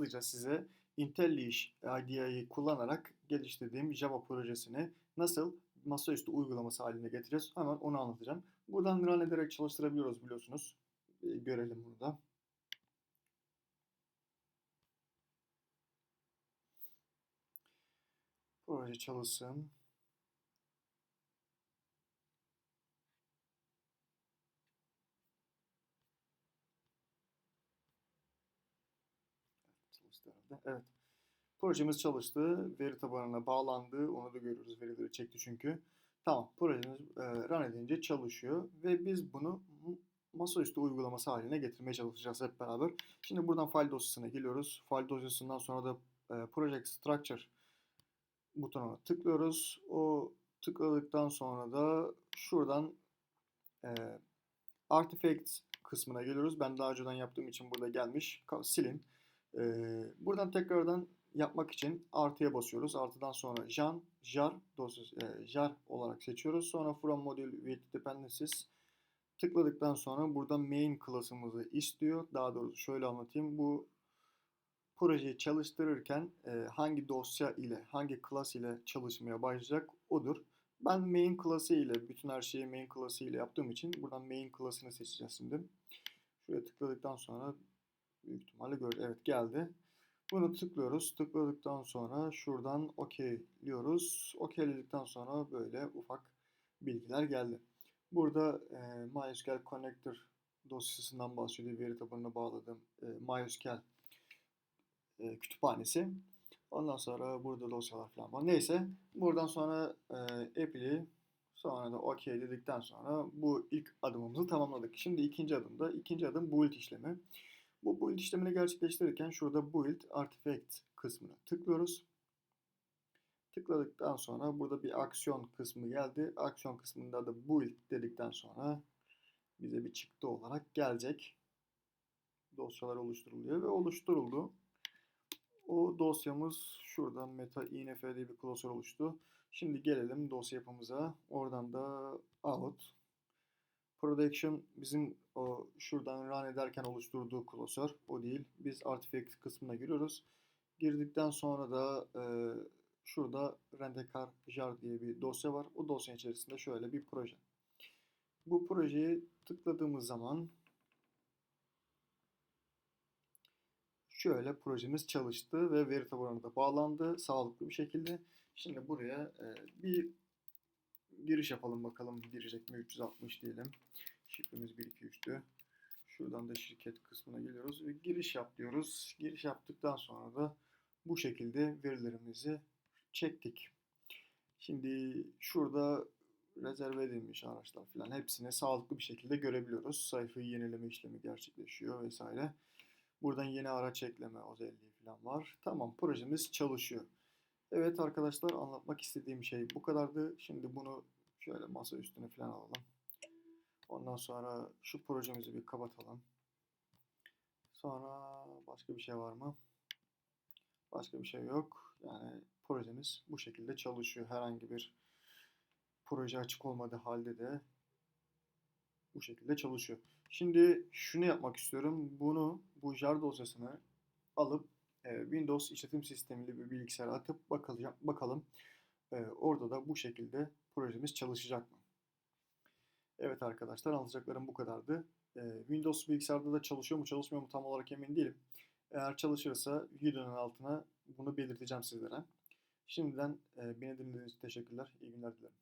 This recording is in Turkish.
Hızlıca size IntelliJ IDEA'yı kullanarak geliştirdiğim Java projesini nasıl masaüstü uygulaması haline getireceğiz hemen onu anlatacağım. Buradan run ederek çalıştırabiliyoruz biliyorsunuz. Ee, görelim bunu da. Proje çalışsın. Çalıştı herhalde. Evet. Projemiz çalıştı. Veri tabanına bağlandı. Onu da görüyoruz. Verileri çekti çünkü. Tamam. Projemiz e, run edince çalışıyor. Ve biz bunu masaüstü uygulaması haline getirmeye çalışacağız hep beraber. Şimdi buradan file dosyasına geliyoruz. File dosyasından sonra da e, Project Structure butonuna tıklıyoruz. O tıkladıktan sonra da şuradan e, Artifacts kısmına geliyoruz. Ben daha önceden yaptığım için burada gelmiş. Silin. E, buradan tekrardan yapmak için artıya basıyoruz. Artıdan sonra jan, jar dosyası, e, jar olarak seçiyoruz. Sonra from module with dependencies tıkladıktan sonra burada main class'ımızı istiyor. Daha doğrusu şöyle anlatayım. Bu projeyi çalıştırırken e, hangi dosya ile, hangi class ile çalışmaya başlayacak odur. Ben main class'ı ile, bütün her şeyi main class'ı ile yaptığım için buradan main class'ını seçeceğiz şimdi. Şuraya tıkladıktan sonra büyük ihtimalle gördü. Evet geldi. Bunu tıklıyoruz. Tıkladıktan sonra şuradan okeyliyoruz. Okeyledikten sonra böyle ufak bilgiler geldi. Burada e, MySQL Connector dosyasından bahsediyor. Veri tabanına bağladığım e, MySQL e, kütüphanesi. Ondan sonra burada dosyalar falan var. Neyse buradan sonra e, apply sonra da OK dedikten sonra bu ilk adımımızı tamamladık. Şimdi ikinci adımda ikinci adım build işlemi. Bu build işlemini gerçekleştirirken şurada build artifact kısmına tıklıyoruz. Tıkladıktan sonra burada bir aksiyon kısmı geldi. Aksiyon kısmında da build dedikten sonra bize bir çıktı olarak gelecek. Dosyalar oluşturuluyor ve oluşturuldu. O dosyamız şuradan meta inf bir klasör oluştu. Şimdi gelelim dosya yapımıza. Oradan da out. Production bizim o şuradan run ederken oluşturduğu klasör. O değil. Biz artifact kısmına giriyoruz. Girdikten sonra da e, şurada rentekar jar diye bir dosya var. O dosya içerisinde şöyle bir proje. Bu projeyi tıkladığımız zaman şöyle projemiz çalıştı ve veri tabanına da bağlandı sağlıklı bir şekilde. Şimdi buraya e, bir giriş yapalım bakalım girecek mi 360 diyelim. Şifremiz 123'tü. Şuradan da şirket kısmına geliyoruz ve giriş yap diyoruz. Giriş yaptıktan sonra da bu şekilde verilerimizi çektik. Şimdi şurada rezerve edilmiş araçlar falan hepsini sağlıklı bir şekilde görebiliyoruz. Sayfayı yenileme işlemi gerçekleşiyor vesaire. Buradan yeni araç ekleme özelliği falan var. Tamam projemiz çalışıyor. Evet arkadaşlar anlatmak istediğim şey bu kadardı. Şimdi bunu şöyle masa üstüne falan alalım. Ondan sonra şu projemizi bir kapatalım. Sonra başka bir şey var mı? Başka bir şey yok. Yani projemiz bu şekilde çalışıyor. Herhangi bir proje açık olmadığı halde de bu şekilde çalışıyor. Şimdi şunu yapmak istiyorum. Bunu bu jar dosyasını alıp Windows işletim sistemiyle bir bilgisayara atıp bakalım. bakalım. E, orada da bu şekilde projemiz çalışacak mı? Evet arkadaşlar anlatacaklarım bu kadardı. E, Windows bilgisayarda da çalışıyor mu çalışmıyor mu tam olarak emin değilim. Eğer çalışırsa videonun altına bunu belirteceğim sizlere. Şimdiden beni dinlediğiniz için teşekkürler. İyi günler dilerim.